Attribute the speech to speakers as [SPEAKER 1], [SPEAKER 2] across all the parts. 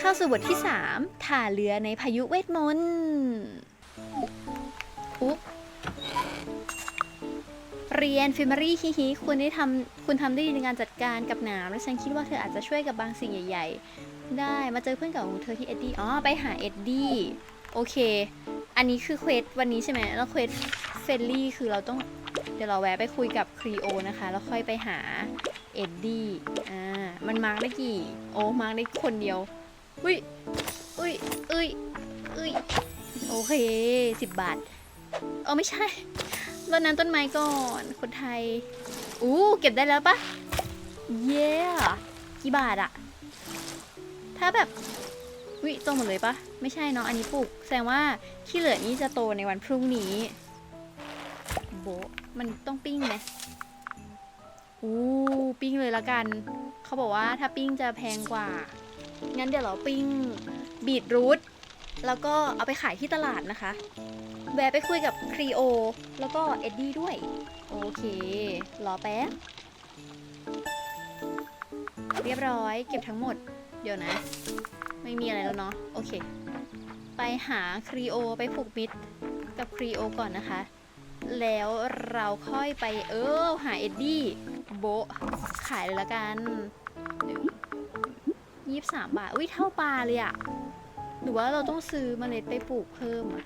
[SPEAKER 1] เข้าสู่บทที่ 3 ถ่าเรือในพายุเวทมนต์อุ๊บเรียนฟิมารี่ฮิฮิคุณได้ทำคุณทำได้ดีในการจัดการกับหนามและฉันคิดว่าเธออาจจะช่วยกับบางสิ่งใหญ่ ๆ ได้มาเจอเพื่อนเก่าของเธอที่เอ็ดดี้อ๋อไปหาเอ็ดดี้โอเค อันนี้คือเควสวันนี้ใช่ไหมแล้วเควสเฟลลี่คือเราต้องเดี๋ยวเราแวะไปคุยกับครีโอนะคะ แล้วค่อยไปหาเอ็ดดี้อ่ามันมาร์กได้กี่ โอ้มาร์กได้คนเดียว อุ้ยอุ้ยอุ้ยอุ้ยโอเคสิบบาท เออไม่ใช่รดน้ำต้นไม้ก่อน คนไทย อู้เก็บได้แล้วปะเย้กี่บาทอะถ้าแบบวิโตหมดเลยปะไม่ใช่เนาะอันนี้ปลูก แสดงว่าที่เหลือนี้จะโตในวันพรุ่งนี้ โบมันต้องปิ้งไหมอู้ปิ้งเลยละกัน เขาบอกว่าถ้าปิ้งจะแพงกว่า งั้นเดี๋ยวเราปิ้งบีทรูทแล้วก็เอาไปขายที่ตลาดนะคะ แวะไปคุยกับครีโอ แล้วก็เอ็ดดี้ด้วย โอเค รอแป๊บ เรียบร้อยเก็บทั้งหมด เดี๋ยวนะ ไม่มีอะไรแล้วเนาะ โอเค ไปหาครีโอไปผูกมิตรกับครีโอก่อนนะคะ แล้วเราค่อยไปเออหาเอ็ดดี้โบขายเลยละกัน ยี่สิบสามบาท อุ้ยเท่าปลาเลยอะหรือว่าเราต้องซื้อเมล็ดไปปลูกเพิ่มอะ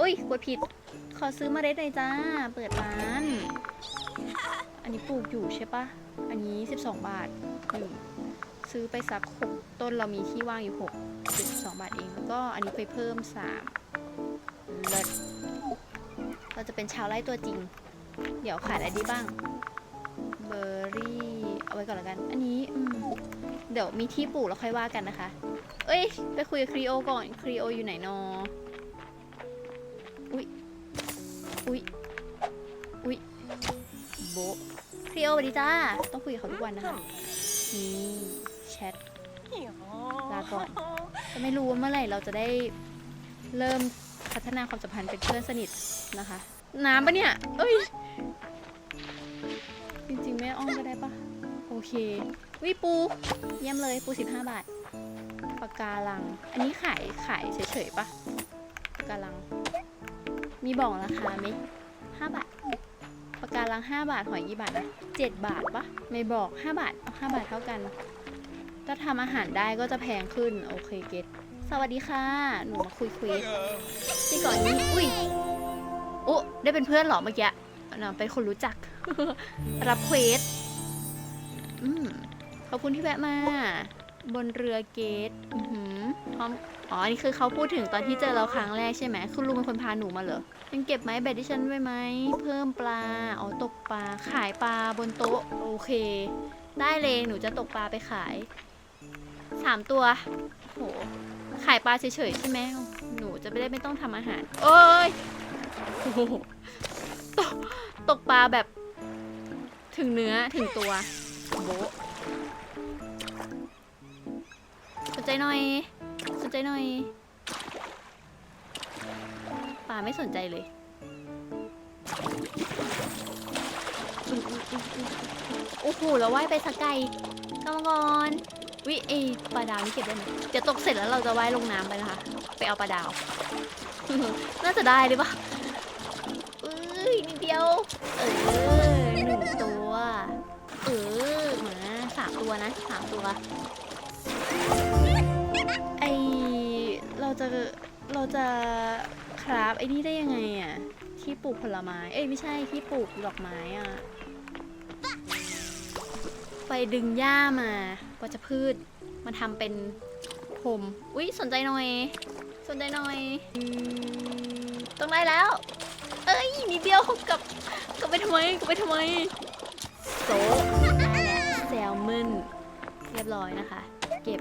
[SPEAKER 1] อุ้ยกดผิด ขอซื้อเมล็ดหน่อยจ้า เปิดร้าน อันนี้ปลูกอยู่ใช่ปะ อันนี้12บาทหนึ่งซื้อไปสักหกต้นเรามีที่ว่างอยู่หกสิบสองบาทเอง แล้วก็อันนี้ไปเพิ่มสามเลิศเราจะเป็นชาวไร่ตัวจริง เดี๋ยวขายอะไรดีบ้าง เบอร์รี่ เอาไว้ก่อนละกัน อันนี้อืม เดี๋ยวมีที่ปลูกแล้วค่อยว่ากันนะคะ เอ้ย ไปคุยกับครีโอก่อน ครีโออยู่ไหนนออุ๊ยอุ๊ยอุ๊ยโบครีโอสวัสดีจ้า ต้องคุยกับเขาทุกวันนะคะ นี่แชท ลาก่อนจะไม่รู้ว่าเมื่อไหร่เราจะได้เริ่มพัฒนาความสัมพันธ์เป็นเพื่อนสนิทนะคะ น้ำปะเนี่ย เอ้ย จริงๆไม่อ้อมก็ได้ปะ เควิปู เยี่ยมเลยปู 15 บาทปากกาลัง อันนี้ขายขายเฉยๆปะปากกาลัง มีบอกราคาไหม5บาทปากกาลัง 5 บาทหอยกี่บาทนะ7บาทปะไม่บอก 5 บาทเอา5บาทเท่ากัน ถ้าทำอาหารได้ก็จะแพงขึ้น โอเคเก็ตสวัสดีค่ะ หนูมาคุยคุยที่ก่อนนี้ อุ้ยโอ้ได้เป็นเพื่อนหรอเมื่อกี้น่ะเป็นคนรู้จัก รับเควส อืมขอบคุณที่แวะมา บนเรือเกตอือหือพร้อมอ๋ออันนี้คือเขาพูดถึงตอนที่เจอเราครั้งแรกใช่ไหมคุณลุงเป็นคนพาหนูมาเหรอยังเก็บไม้แบตที่ฉันไว้ไหมเพิ่มปลาอ๋อตกปลาขายปลาบนโต๊ะโอเค ได้เลยหนูจะตกปลาไปขายสามตัวโหขายปลาเฉยๆใช่ไหมหนูจะไม่ได้ไม่ต้องทำอาหารโอ้ยโอ้โหตกตกปลาแบบถึงเนื้อถึงตัว โบะสนใจหน่อย สนใจหน่อยปลาไม่สนใจเลยโอ้โหเราว่ายไปสักไกลกรรมกรวิเอปลาดาวนี่เก็บได้ไหมเดี๋ยวตกเสร็จแล้วเราจะว่ายลงน้ำไปนะคะ ไปเอาปลาดาว น่าจะได้หรือเปล่าเอ้ยนิดเดียว เออ นะสามตัว ไอเราจะเราจะคราฟไอ้นี่ได้ยังไงอะที่ปลูกผลไม้ เอ้ยไม่ใช่ที่ปลูกดอกไม้อะไปดึงหญ้ามาวัชพืชมาทำเป็นพรมอุ๊ยสนใจหน่อย สนใจหน่อยต้องได้แล้ว เอ้ยนิดเดียวกับกับไปทำไมกับไปทำไมโซะได้แล้วแซลมอนเรียบร้อยนะคะ เก็บ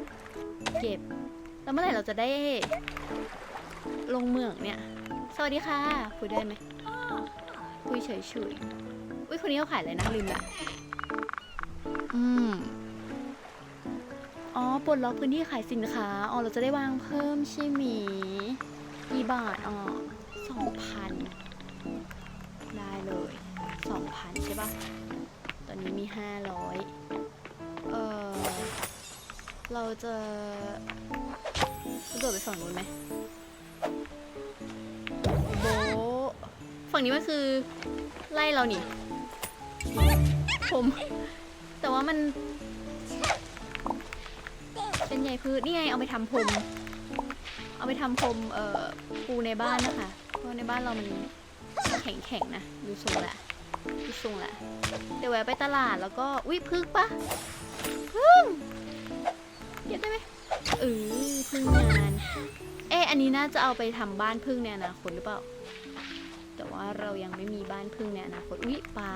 [SPEAKER 1] เก็บ แล้วเมื่อไหร่เราจะได้ ลงเมืองเนี่ย สวัสดีค่ะคุยได้ไหมคุยเฉยๆอุ้ยคนนี้เขาขายอะไรนะลืมละอืมอ๋อปลดล็อกพื้นที่ขายสินค้า อ๋อ เราจะได้วางเพิ่มใช่ไหมกี่บาท อ๋อสองพันได้เลยสองพันใช่ปะตอนนี้มีห้าร้อย ออเราจะกระโดดไปฝั่งนู้นไหมโบะฝั่งนี้มันคือไล่เรานี่ ผม แต่ว่ามัน เป็นใยพืชนี่ไงเอาไปทำพรมเอาไปทำพรมเอ่อปูในบ้านนะคะเพราะในบ้านเรามันแข็งๆนะดูทรงละดูทรงละเดี๋ยวแวะไปตลาดแล้วก็อุ้ยพึ่งปะ พึ่งเก็บได้ไหมเออพึ่งงาน เอ๊ะอันนี้น่าจะเอาไปทำบ้านพึ่งในอนาคตหรือเปล่า แต่ว่าเรายังไม่มีบ้านพึ่งในอนาคตอุ้ยปลา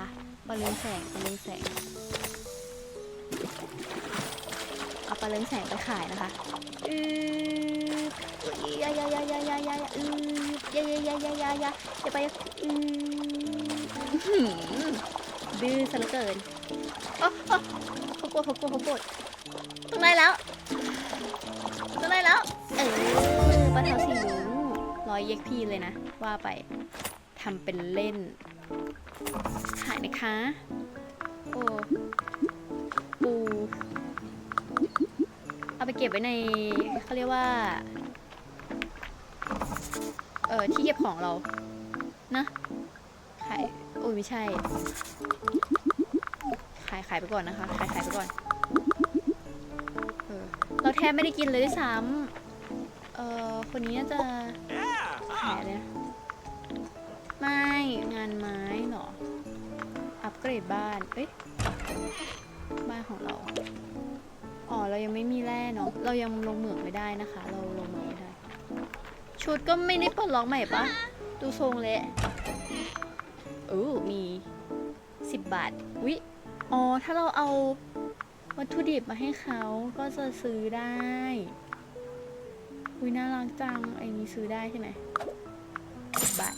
[SPEAKER 1] ปลาเรืองแสงปลาเรืองแสงเอาปลาเรืองแสงไปขายนะคะอือยายายายายายายาอือยายายายายายาอย่าไปอืออือดื้อซะเหลือเกินโอ้โอ้เขาโกรธเขาโกรธเขาโกรธตรงไหนแล้วตรงไหนแล้ว เออปลาเทาสีลุงร้อยเย็กพี่เลยนะ ว่าไปทำเป็นเล่นขายนะคะ โอ้ปูเอาไปเก็บไว้ในเขาเรียกว่า เออที่เก็บของเรา นะขายโอ้ยไม่ใช่ ขายขายไปก่อนนะคะ ขายขายไปก่อน เราแทบไม่ได้กินเลยด้วยซ้ำเออคนนี้น่าจะขายอะไรนะไม่ งานไม้เหรอ อัปเกรดบ้าน เอ้ย บ้านของเรา อ๋อ เรายังไม่มีแร่เนาะ เรายังลงเหมืองไม่ได้นะคะ เราลงเหมืองไม่ได้ ชุดก็ไม่ได้ปลดล็อกใหม่ปะ ดูทรงเละเออมีสิบบาท วิ อ๋อ ถ้าเราเอาวัตถุดิบมาให้เขาก็จะซื้อได้ อุ้ยน่ารักจัง ไอ้นี้ซื้อได้ใช่ไหมสิบบาท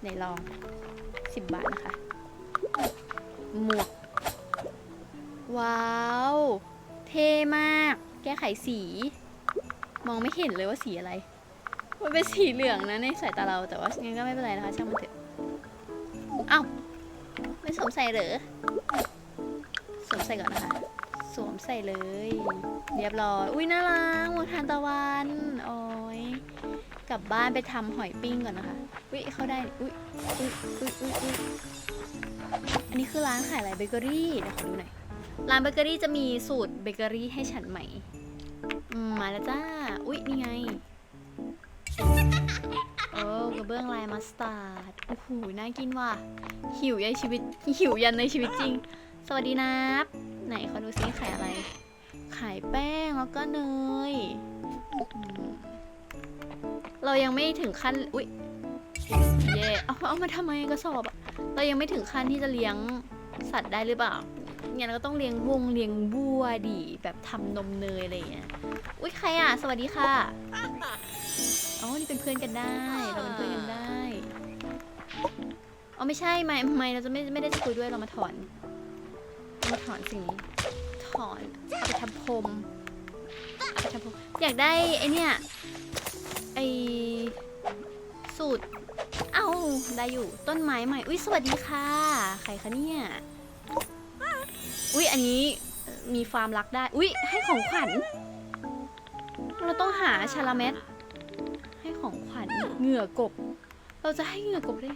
[SPEAKER 1] ไหนลองสิบบาทนะคะ หมวก ว้าว เท่มาก แก้ไขสี มองไม่เห็นเลยว่าสีอะไร มันเป็นสีเหลืองนะในสายตาเราแต่ว่างั้นก็ไม่เป็นไรนะคะ ช่างมันเถอะ เอ้า ไม่สวมใส่เหรอ ใส่ก่อนนะคะ สวมใส่เลย เรียบร้อย อุ้ยน่ารักหมวกทานตะวัน โอ้ยกลับบ้านไปทำหอยปิ้งก่อนนะคะ อุ้ยเข้าได้ อุ้ยอุ้ยอุ้ยอุ้ยอุ้ยอันนี้คือร้านขายอะไรเบเกอรี่ เดี๋ยวขอดูหน่อย ร้านเบเกอรี่จะมีสูตรเบเกอรี่ให้ฉันใหมมมาแล้วจ้า อุ๊ยนี่ไง โอ้กระเบื้องลายมัสตาร์ด โอ้โห น่ากินว่ะ หิวยันชีวิต หิวยันในชีวิตจริง สวัสดีนับ ไหนขอดูซิขายอะไร ขายแป้งแล้วก็เนย เรายังไม่ถึงขั้น อุ๊ย เย่เอาเอามาทำไมกระสอบอะเรายังไม่ถึงขั้นที่จะเลี้ยงสัตว์ได้หรือเปล่างั้นก็ต้องเลี้ยงวงเลี้ยงบัวดีแบบทำนมเนยอะไรอย่างเงี้ย อุ้ยใครอะ สวัสดีค่ะอ๋อนี่เป็นเพื่อนกันได้ เราเป็นเพื่อนกันได้ อ๋อไม่ใช่ไม่ไม่เราจะไม่ไม่ได้จะคุยด้วยเรามาถอน มาถอนสิ่งนี้ถอนเอาไปทำพรมเอาไปทำพรมอยากได้ไอเนี่ยไอสูตร เอ้าได้อยู่ต้นไม้ใหม่อุ้ยสวัสดีค่ะ ใครคะเนี่ยอุ้ยอันนี้มีฟาร์มรักได้ อุ้ยให้ของขวัญ เราต้องหาชาลาเม็ดให้ของขวัญเหงื่อกบ เราจะให้เหงื่อกบได้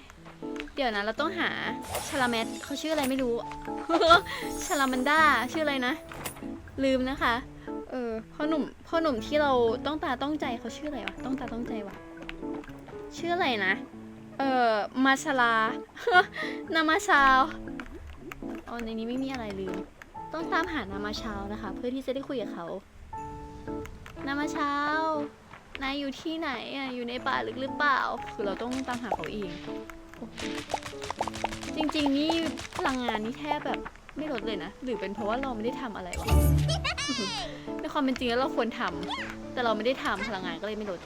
[SPEAKER 1] ดี๋ยวนะ เราต้องหาชาลาเม็ดเขาชื่ออะไรไม่รู้ ชาลามันด้าชื่ออะไรนะ ลืมนะคะ เออพ่อหนุ่มพ่อหนุ่มที่เราต้องตาต้องใจเขาชื่ออะไรวะต้องตาต้องใจวะชื่ออะไรนะ เออมาชาลานามาชาวอ๋อในนี้ไม่มีอะไรลืม ต้องตามหานามาชาวนะคะ เพื่อที่จะได้คุยกับเขานามาชาวนายอยู่ที่ไหนอะอยู่ในป่าลึกหรือเปล่า คือเราต้องตามหาเขาเอง จริงๆ นี่พลังงานนี่แทบแบบไม่ลดเลยนะ หรือเป็นเพราะว่าเราไม่ได้ทำอะไรวะ ในความเป็นจริงแล้วเราควรทำแต่เราไม่ได้ทำพลังงานก็เลยไม่ลด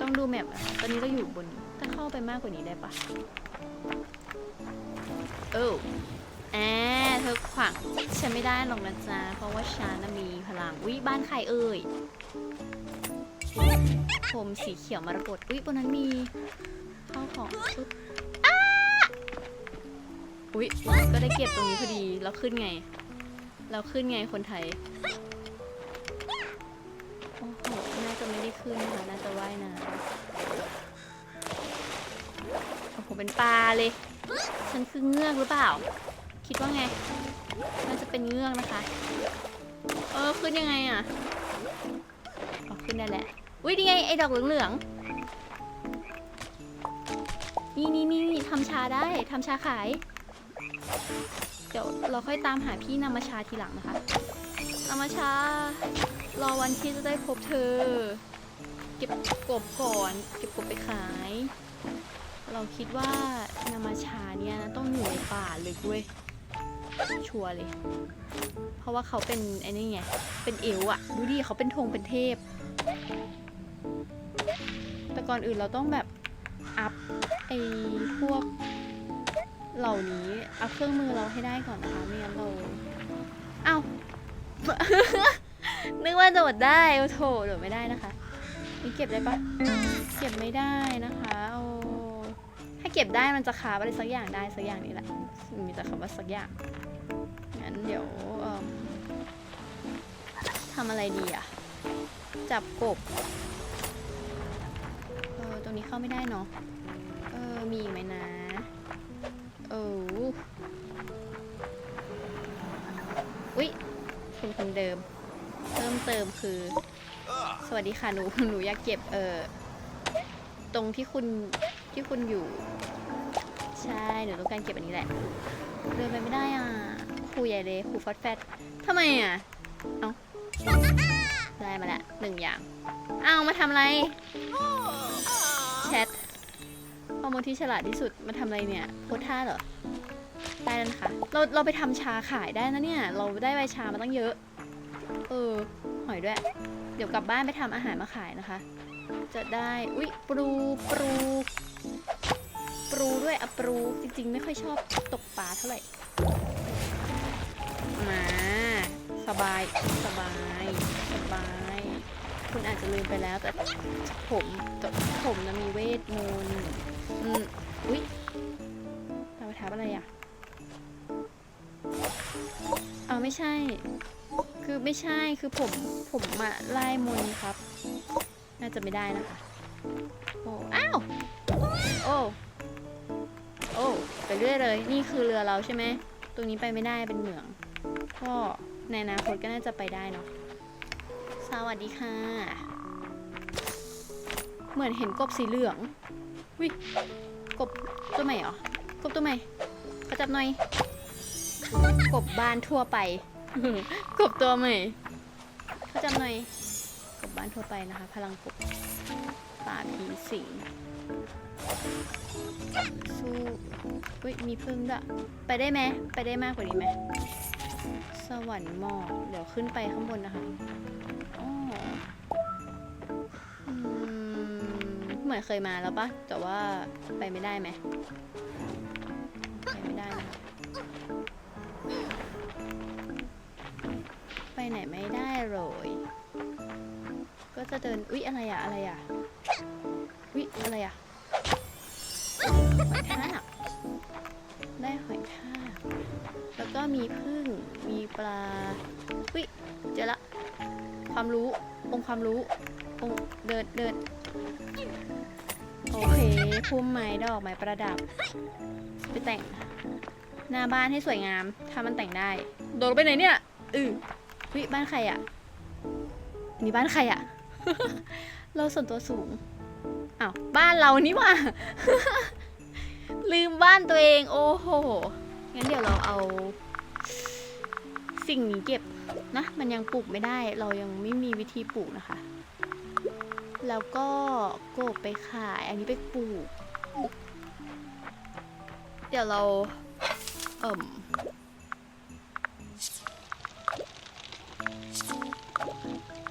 [SPEAKER 1] ต้องดูแมปอะตอนนี้เราอยู่บนถ้าเข้าไปมากกว่านี้ได้ปะเออแอบเธอขวางฉันไม่ได้หรอกนะจ๊ะเพราะว่าฉันน่ะมีพลังอุ้ยบ้านใครเอ่ยผมสีเขียวมรกตอุ้ยบนนั้นมี ข้าของปึ๊บอ้าอุ้ยก็ได้เก็บตรงนี้พอดีแล้วขึ้นไง เราขึ้นไงคนไทย โอ้โห น่าจะไม่ได้ขึ้นนะคะน่าจะว่ายน้ำโอ้โห เป็นปลาเลย ฉันคือเงือกหรือเปล่า คิดว่าไง น่าจะเป็นเงือกนะคะ เออ ขึ้นยังไงอะออขึ้นได้แหละอุ้ยนี่ไงไอ้ดอกเหลืองๆ นี่นี่นี่ทำชาได้ทำชาขาย เดี๋ยวเราค่อยตามหาพี่นามาชาทีหลังนะคะนามาชา รอวันที่จะได้พบเธอ เก็บกบก่อน เก็บกบไปขาย เราคิดว่านามาชาเนี่ยนะต้องอยู่ในป่าเลึกเว้ยชัวร์เลย เพราะว่าเขาเป็นไอ้นี่ไง เป็นเอวอะดูดิเขาเป็นธงเป็นเทพ แต่ก่อนอื่นเราต้องแบบ อัพไอ้พวกเหล่านี้ อัพเครื่องมือเราให้ได้ก่อนนะคะ ไม่งั้นเรา เอ้า นึกว่าโดดได้โอ้โถโดดไม่ได้นะคะ นี่เก็บได้ปะเก็บไม่ได้นะคะโอ้ถ้าเก็บได้มันจะคาบอะไรสักอย่างได้สักอย่างนี้แหละ มีแต่คำว่าสักอย่าง งั้นเดี๋ยวทำอะไรดีอะจับกบางนี้เข้าไม่ได้เนาะ เออ มีไหมนะ เอออุ๊ยคุณคนเดิม เพิ่มเติมคือ สวัสดีค่ะหนู หนูอยากเก็บ เออ ตรงที่คุณที่คุณอยู่ ใช่ หนูต้องการเก็บอันนี้แหละ เดินไปไม่ได้อะครูใหญ่เลยครูฟอดแฟตทำไมอะ เอ้า ได้มาละหนึ่งอย่าง เอ้ามาทำอะไร ข้อมูลที่ฉลาดที่สุดมาทำอะไรเนี่ยโพสท่าเหรอได้แล้วนะคะเราเราไปทำชาขายได้นะเนี่ย เราได้ใบชามาตั้งเยอะ เออหอยด้วย เดี๋ยวกลับบ้านไปทำอาหารมาขายนะคะ จะได้ อุ๊ยปรูปรูปรูด้วยอะปรูจริง ๆ ไม่ค่อยชอบตกปลาเท่าไหร่ มา สบาย สบาย สบาย คุณอาจจะลืมไปแล้ว แต่ผมผมนะมีเวทมนต์อืมอุ๊ยตาไปทับอะไรอะเอาไม่ใช่ คือไม่ใช่คือผมผมมาไล่มนต์ครับ น่าจะไม่ได้นะคะโอ้อ้าวโอ้โอ้ไปเรื่อยเลย นี่คือเรือเราใช่ไหมตรงนี้ไปไม่ได้เป็นเหมือง ก็ในอนาคตก็น่าจะไปได้เนาะ วัสดีค่ะ เหมือนเห็นกบสีเหลืองวิกบตัวใหม่เหรอกบตัวใหม่ขอจับหน่อย กบบ้านทั่วไป กบตัวใหม่ขอจับหน่อย กบบ้านทั่วไปนะคะ พลังกบป่าผีสิงสู้อุ้ยมีพึ่งด้วยไปได้ไหมไปได้มากกว่านี้ไหมสวรรค์หมอกเดี๋ยวขึ้นไปข้างบนนะคะ เหมือนเคยมาแล้วปะแต่ว่าไปไม่ได้ไหมไปไม่ได้นะคะไปไหนไม่ได้เลยก็จะเดินอุ๊ยอะไรอะอะไรอะอุ๊ยอะไรอะหอยทากได้หอยทากแล้วก็มีพึ่งมีปลาวิเจอละความรู้องค์ความรู้องค์เดินเดิน โอเคพุ่มไม้ดอกไม้ประดับ ไปแต่ง หน้าบ้านให้สวยงาม ถ้ามันแต่งได้ โดดลงไปไหนเนี่ยอือวิบ้านใครอะนี่บ้านใครอะเราส่วนตัวสูงอ้าวบ้านเรานี่หว่า ลืมบ้านตัวเอง โอ้โหงั้นเดี๋ยวเราเอา สิ่งนี้เก็บนะ มันยังปลูกไม่ได้ เรายังไม่มีวิธีปลูกนะคะ แล้วก็โกบไปขาย อันนี้ไปปลูก เดี๋ยวเรา เอ่ม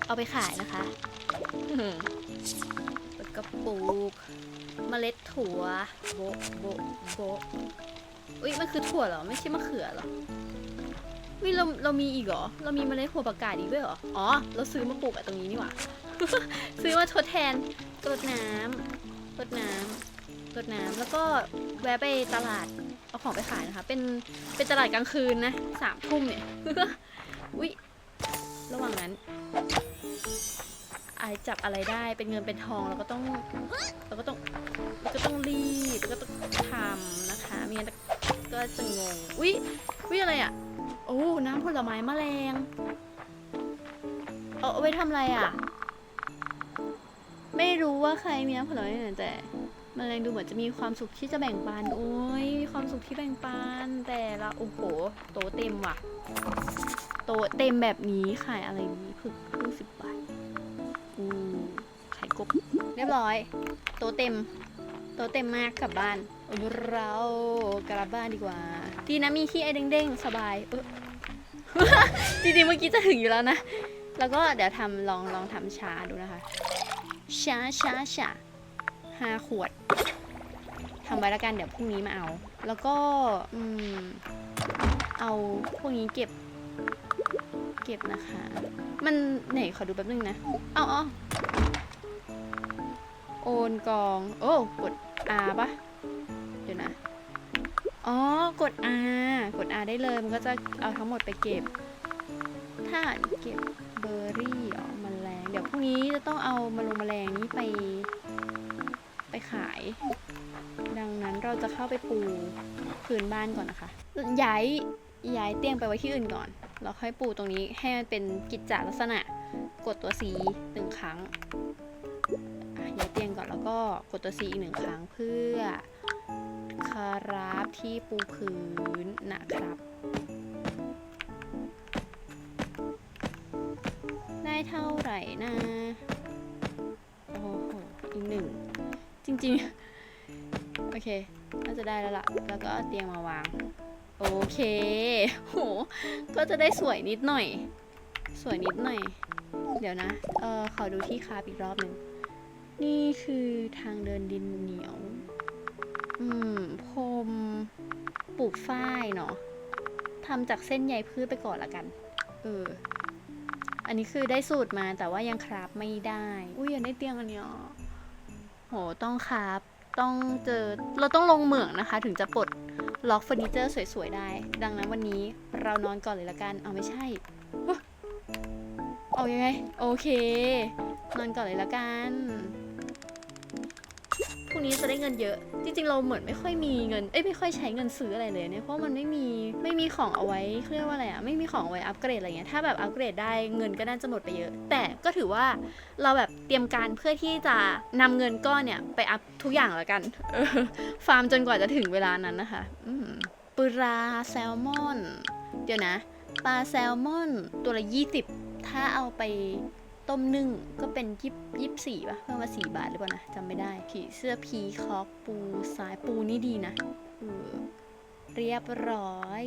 [SPEAKER 1] เอาไปขายนะคะ แล้วก็ปลูกเมล็ดถั่ว โบะโบะโบะอุ้ยมันคือถั่วเหรอ ไม่ใช่มะเขือเหรอวิเราเรามีอีกเหรอ เรามีเมล็ดถั่วประกาศอีกด้วยเหรอ อ๋อ เราซื้อมาปลูกอะตรงนี้นี่หว่า ซื้อมาทดแทนรดน้ำรดน้ำรดน้ำแล้วก็แวะไปตลาดเอาของไปขายนะคะ เป็นเป็นตลาดกลางคืนนะสามทุ่มเนี่ยอุ้ยระหว่างนั้นไอจับอะไรได้เป็นเงินเป็นทองเราก็ต้องเราก็ต้องเราก็ต้องรีดเราก็ต้องทำนะคะม่งั้นก็จะงงอุ๊ยอุ๊ยอะไรอะโอ้น้ำผลไม้แมลงเอาเอาไว้ทำอะไรอะ ไม่รู้ว่าใครมีน้ำผลไม้ไหนแต่แมลงดูเหมือนจะมีความสุขที่จะแบ่งปัน โอ้ยมีความสุขที่แบ่งปัน แต่ละโอ้โห โตเต็มว่ะ โตเต็มแบบนี้ขายอะไรนี้พึ่งพึ่งสิบบาทอืมขายกบ เรียบร้อย โตเต็ม โตเต็มมากกลับบ้าน เรากลับบ้านดีกว่า ดีนะมีที่ไอ้เด้งๆ สบายเออจริงๆเมื่อกี้จะถึงอยู่แล้วนะ แล้วก็เดี๋ยวทำลองลองทำชาดูนะคะ ช้าช้าช้าห้าขวดทำไว้แล้วกันเดี๋ยวพรุ่งนี้มาเอา แล้วก็อืมเอาพวกนี้เก็บ เก็บนะคะ มันไหนขอดูแป๊บนึงนะเอาเอาโอนกอง โอ้กด R ปะเดี๋ยวนะ อ๋อ กด R กด R ได้เลย มันก็จะเอาทั้งหมดไปเก็บถ้าเก็บเบอร์รี่อ๋อ เดี๋ยวพรุ่งนี้จะต้องเอามาลงแมลงนี้ไป ไปขาย ดังนั้นเราจะเข้าไปปูพื้นบ้านก่อนนะคะ ย้ายย้ายเตียงไปไว้ที่อื่นก่อนแล้วค่อยปูตรงนี้ให้มันเป็นกิจจลักษณะ กดตัว C หนึ่งครั้งอะย้ายเตียงก่อนแล้วก็กดตัว C อีกหนึ่งครั้งเพื่อคาราบที่ปูพื้นนะครับ เท่าไหร่นะ โอ้โห อีกหนึ่ง จริงๆ โอเค น่าจะได้แล้วล่ะ แล้วก็เอาเตียงมาวาง โอเค โห ก็จะได้สวยนิดหน่อย สวยนิดหน่อย เดี๋ยวนะ เออขอดูที่คาบอีกรอบหนึ่ง นี่คือทางเดินดินเหนียว อืม พรมปลูกฝ้ายเนาะทำจากเส้นใยพืชไปก่อนละกัน เออ อันนี้คือได้สูตรมาแต่ว่ายังคราฟไม่ได้ อุ้ยอยากได้เตียงอันเนี้ยโหต้องคราฟต้องเจอเราต้องลงเหมืองนะคะ ถึงจะปลดล็อกเฟอร์นิเจอร์สวยๆได้ ดังนั้นวันนี้เรานอนก่อนเลยละกัน เอาไม่ใช่เฮ้ยเอายังไง โอเค นอนก่อนเลยละกัน พรุ่งนี้จะได้เงินเยอะ จริง ๆ เราเหมือนไม่ค่อยมีเงิน เอ้ยไม่ค่อยใช้เงินซื้ออะไรเลยเนี่ย เพราะมันไม่มีไม่มีของเอาไว้เขาเรียกว่าอะไรอะไม่มีของเอาไว้อัปเกรดอะไรเงี้ย ถ้าแบบอัปเกรดได้เงินก็น่าจะหมดไปเยอะ แต่ก็ถือว่าเราแบบเตรียมการเพื่อที่จะนำเงินก้อนเนี่ยไปอัพทุกอย่างแล้วกัน ฟาร์มจนกว่าจะถึงเวลานั้นนะคะอืมปลาแซลมอน เดี๋ยวนะ ปลาแซลมอนตัวละยี่สิบถ้าเอาไป ต้มนึ่งก็เป็นยี่ยี่สี่ป่ะเพิ่มมาสี่บาทหรือเปล่านะจำไม่ได้ผีเสื้อพีคอกปูสายปูนี่ดีนะเออเรียบร้อย